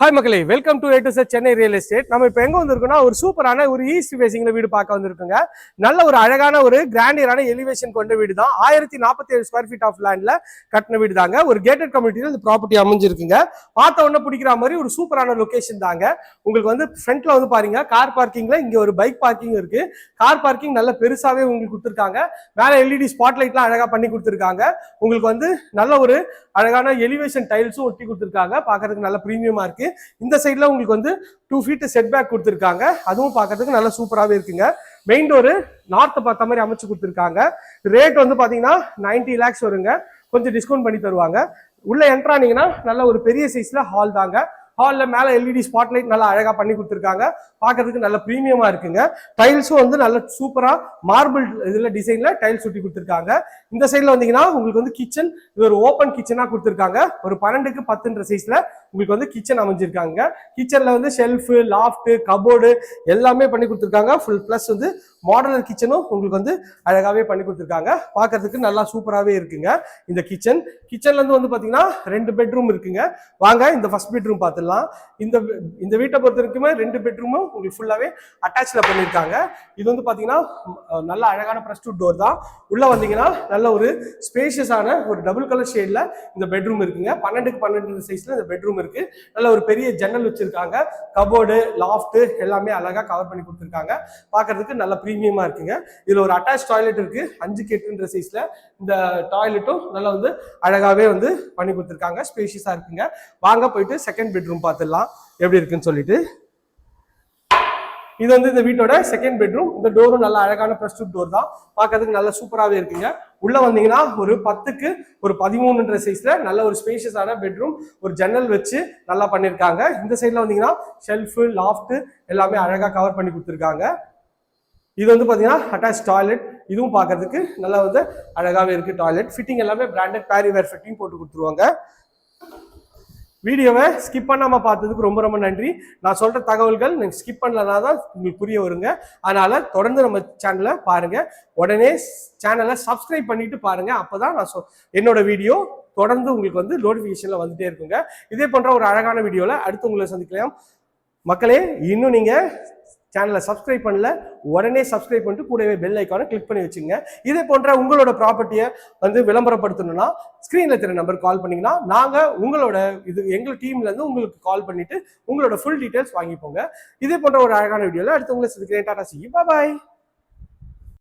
Hi மக்களே. Welcome to to sir Chennai real estate நம்ம இப்போ எங்கே வந்திருக்கோம்னா ஒரு சூப்பரான ஒரு ஈஸ்ட் ஃபேசிங்கில் வீடு பார்க்க வந்திருக்குங்க. நல்ல ஒரு அழகான ஒரு கிராண்டியரான எலிவேஷன் கொண்ட வீடு தான் ஆயிரத்தி நாற்பத்தி ஏழு ஸ்கொயர் ஃபீட் ஆஃப் லேண்டில் கட்டின வீடு தாங்க ஒரு கேட்டட் கம்யூனிட்டியில் இந்த ப்ராப்பர்ட்டி அமைஞ்சிருக்குங்க. பார்த்த உடனே பிடிக்கிற மாதிரி ஒரு சூப்பரான லொக்கேஷன் தாங்க. உங்களுக்கு வந்து ஃப்ரண்ட்டில் வந்து பாருங்க கார் பார்க்கிங்கில் இங்கே ஒரு பைக் பார்க்கிங் இருக்குது கார் பார்க்கிங் நல்ல பெருசாகவே உங்களுக்கு கொடுத்துருக்காங்க. மேலே எல்இடி ஸ்பாட் லைட்லாம் பண்ணி கொடுத்துருக்காங்க. உங்களுக்கு வந்து நல்ல ஒரு அழகான எலிவேஷன் டைல்ஸும் ஒட்டி கொடுத்துருக்காங்க. பார்க்கறதுக்கு நல்ல ப்ரீமியமாக இருக்கு. இந்த சைடில் உங்களுக்கு வந்து டூ ஃபீட் செட் பேக் கொடுத்துருக்காங்க. அதுவும் பார்க்கறதுக்கு நல்ல சூப்பராகவே இருக்குங்க. மெயின் டோரு நார்த்தை பார்த்த மாதிரி அமைச்சு கொடுத்துருக்காங்க. ரேட் வந்து பார்த்தீங்கன்னா நைன்டி லேக்ஸ் வருங்க. கொஞ்சம் டிஸ்கவுண்ட் பண்ணி தருவாங்க. உள்ளே என்ட்ரானீங்கன்னா நல்ல ஒரு பெரிய சைஸில் ஹால் தாங்க. ஹாலில் மேலே எல்இடி ஸ்பாட்லைட் நல்லா அழகாக பண்ணி கொடுத்துருக்காங்க. பார்க்கறதுக்கு நல்ல ப்ரீமியமாக இருக்குங்க. டைல்ஸும் வந்து நல்ல சூப்பராக மார்பிள் இதில் டிசைனில் டைல்ஸ் ஒட்டி கொடுத்துருக்காங்க. இந்த சைடில் வந்தீங்கன்னா உங்களுக்கு வந்து கிச்சன் இது ஒரு ஓப்பன் கிச்சனாக கொடுத்துருக்காங்க. ஒரு பன்னெண்டுக்கு பத்துன்ற சைஸில் உங்களுக்கு வந்து கிச்சன் அமைஞ்சிருக்காங்க. கிச்சனில் வந்து ஷெல்ஃபு லாஃப்ட்டு கபோர்டு எல்லாமே பண்ணி கொடுத்துருக்காங்க. ஃபுல் ப்ளஸ் வந்து மாடர்னர் கிச்சனும் உங்களுக்கு வந்து அழகாகவே பண்ணி கொடுத்துருக்காங்க. பார்க்கறதுக்கு நல்லா சூப்பராகவே இருக்குங்க. இந்த கிச்சன் கிச்சன்லேருந்து வந்து பார்த்தீங்கன்னா ரெண்டு பெட்ரூம் இருக்குங்க. வாங்க இந்த ஃபர்ஸ்ட் பெட்ரூம் பார்த்துடலாம் இந்த இந்த வீட்டை பொறுத்த வரைக்குமே ரெண்டு பெட்ரூமும் உங்களுக்கு ஃபுல்லாகவே அட்டாச்சில் பண்ணியிருக்காங்க இது வந்து பார்த்தீங்கன்னா நல்ல அழகான ப்ரெஸ் டூ டோர் தான். உள்ளே வந்தீங்கன்னா நல்ல ஒரு ஸ்பேஷியஸான ஒரு டபுள் கலர் ஷேடில் இந்த பெட்ரூம் இருக்குங்க. பன்னெண்டுக்கு பன்னெண்டு சைஸில் இந்த பெட்ரூம் இருக்கு. நல்ல ஒரு பெரிய ஜன்னல் வச்சுருக்காங்க. கபோர்டு லாஃப்ட்டு எல்லாமே அழகாக கவர் பண்ணி கொடுத்துருக்காங்க. பார்க்கறதுக்கு நல்ல ப்ரீ ப்ரீமியமாக இருக்குங்க. இதில் ஒரு அட்டாச் டாய்லெட் இருக்குது அஞ்சு கெட்டுன்ற சைஸில் இந்த டாய்லெட்டும் நல்லா வந்து அழகாகவே வந்து பண்ணி கொடுத்துருக்காங்க. ஸ்பேஷியஸாக இருக்குங்க. வாங்க போயிட்டு செகண்ட் பெட்ரூம் பார்த்துடலாம். எப்படி இருக்குன்னு சொல்லிட்டு. இது வந்து இந்த வீட்டோட செகண்ட் பெட்ரூம் இந்த டோரும் நல்ல அழகான ப்ரெஸ் டோர் தான். பார்க்கறதுக்கு நல்லா சூப்பராகவே இருக்குங்க. உள்ள வந்தீங்கன்னா ஒரு பத்துக்கு ஒரு பதிமூணுன்ற சைஸ்ல நல்ல ஒரு ஸ்பேஷியஸான பெட்ரூம் ஒரு ஜன்னல் வச்சு நல்லா பண்ணியிருக்காங்க. இந்த சைடில் வந்தீங்கன்னா ஷெல்ஃபு லாஃப்ட் எல்லாமே அழகாக கவர் பண்ணி கொடுத்துருக்காங்க. இது வந்து பார்த்தீங்கன்னா அட்டாச் டாய்லெட் இதுவும் பார்க்கறதுக்கு நல்லா வந்து அழகாகவே இருக்குது டாய்லெட் ஃபிட்டிங் எல்லாமே பிராண்டட் பேரிவேர் ஃபிட்டிங் போட்டு கொடுத்துருவாங்க. வீடியோவை ஸ்கிப் பண்ணாமல் பார்த்ததுக்கு ரொம்ப ரொம்ப நன்றி. நான் சொல்கிற தகவல்கள் நீங்கள் ஸ்கிப் பண்ணலனா தான் உங்களுக்கு புரிய வருங்க. அதனால் தொடர்ந்து நம்ம சேனலை பாருங்கள் உடனே சேனலை சப்ஸ்கிரைப் பண்ணிட்டு அப்போ தான் நான் சொ- என்னோட வீடியோ தொடர்ந்து உங்களுக்கு வந்து நோட்டிஃபிகேஷனில் வந்துகிட்டே இருக்குங்க. இதே போன்ற ஒரு அழகான வீடியோவில் அடுத்து உங்களை சந்திக்கலாம். மக்களே இன்னும் நீங்கள் சேனலை சப்ஸ்கிரைப் பண்ணல உடனே சப்ஸ்கிரைப் பண்ணிட்டு கூடவே பெல் ஐக்கானை கிளிக் பண்ணி வச்சுங்க இதே போன்ற உங்களோட ப்ராப்பர்ட்டியை வந்து விளம்பரப்படுத்தணும்னா ஸ்க்ரீனில் தெரிய நம்பர் கால் பண்ணிங்கன்னா நாங்கள் உங்களோட இது எங்கள் டீம்லேருந்து உங்களுக்கு கால் பண்ணிவிட்டு உங்களோட ஃபுல் டீட்டெயில்ஸ் வாங்கிப்போங்க. இதே போன்ற ஒரு அழகான வீடியோவில் அடுத்து உங்களை சந்திக்கிறேன். டாடா சி பாய்